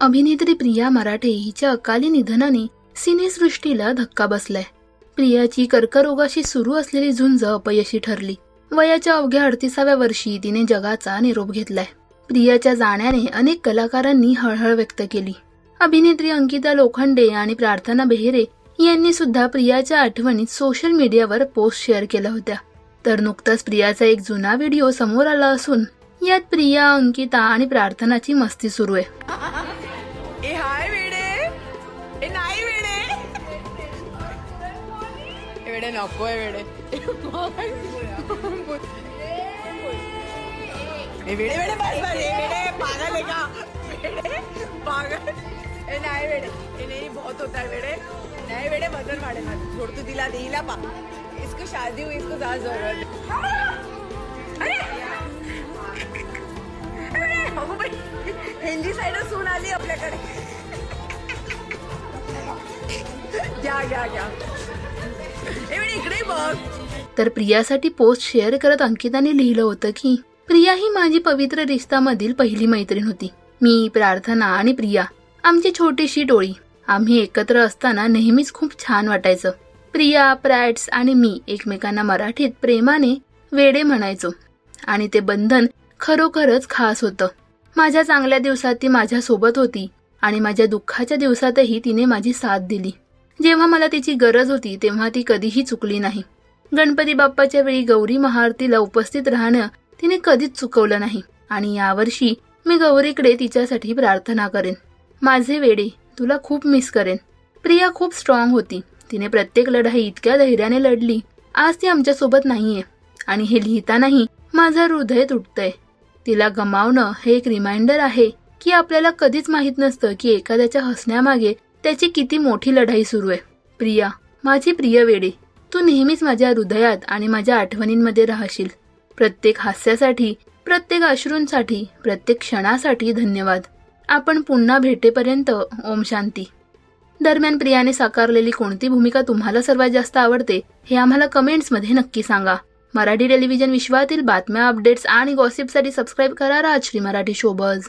अभिनेत्री प्रिया मराठे हिच्या अकाली निधनाने सिनेसृष्टीला धक्का बसलाय. प्रियाची कर्करोगाशी सुरू असलेली झुंज अपयशी ठरली. वयाच्या अवघ्या अडतीसाव्या वर्षी तिने जगाचा निरोप घेतलाय. प्रियाच्या जाण्याने अनेक कलाकारांनी हळहळ व्यक्त केली. अभिनेत्री अंकिता लोखंडे आणि प्रार्थना बेहेरे यांनी सुद्धा प्रियाच्या आठवणीत सोशल मीडियावर पोस्ट शेअर केल्या होत्या. तर नुकताच प्रियाचा एक जुना व्हिडिओ समोर आला असून यात प्रिया अंकिता आणि प्रार्थनाची मस्ती सुरू आहे. वेडे नको आहे वेडे. वेडे वेडे पागल आहे का? वेडे पागल. ए नाही वेडे. ए नाही बहुत होता है वेडे. नाही वेडे वजन वाढेगा छोड़ तू दिला दिला पा. इसको शादी हुई इसको ज्यादा जरूरत अरे! हिंदी साईड सून आली आपल्याकडे. घ्या घ्या घ्या. इकडे बघ. तर प्रियासाठी पोस्ट शेअर करत अंकिताने लिहिलं होतं की प्रिया ही माझी पवित्र रिश्तामधील पहिली मैत्रीण होती. मी प्रार्थना आणि प्रिया आमची छोटीशी टोळी आम्ही एकत्र असताना नेहमीच खूप छान वाटायचं. प्रिया प्रॅट्स आणि मी एकमेकांना मराठीत प्रेमाने वेडे म्हणायचो. आणि ते बंधन खरोखरच खास होतं. माझ्या चांगल्या दिवसात ती माझ्या सोबत होती आणि माझ्या दुःखाच्या दिवसातही तिने माझी साथ दिली. जेव्हा मला तिची गरज होती तेव्हा ती कधीही चुकली नाही. गणपती बाप्पाच्या वेळी गौरी महाआरतीला उपस्थित राहणं तिने कधीच चुकवलं नाही. आणि यावर्षी मी गौरीकडे तिच्यासाठी प्रार्थना करेन. माझे वेडे तुला खूप मिस करेन. प्रिया खूप स्ट्रॉंग होती. तिने प्रत्येक लढाई इतक्या धैर्याने लढली. आज ती आमच्यासोबत नाहीये. आणि हे लिहितानाही माझं हृदय तुटतंय. तिला गमावणं हे एक रिमाइंडर आहे की आपल्याला कधीच माहीत नसतं की एखाद्याच्या हसण्यामागे त्याची किती मोठी लढाई सुरू आहे. प्रिया माझी प्रिय वेडे तू नेहमीच माझ्या हृदयात आणि माझ्या आठवणींमध्ये राहशील. प्रत्येक हास्यासाठी प्रत्येक अश्रूंसाठी प्रत्येक क्षणासाठी धन्यवाद. आपण पुन्हा भेटेपर्यंत ओम शांती. दरम्यान प्रियाने साकारलेली कोणती भूमिका तुम्हाला सर्वात जास्त आवडते हे आम्हाला कमेंट्समध्ये नक्की सांगा. मराठी टेलिव्हिजन विश्वातील बातम्या अपडेट्स आणि गॉसिपसाठी सबस्क्राईब करा राजश्री मराठी शोबज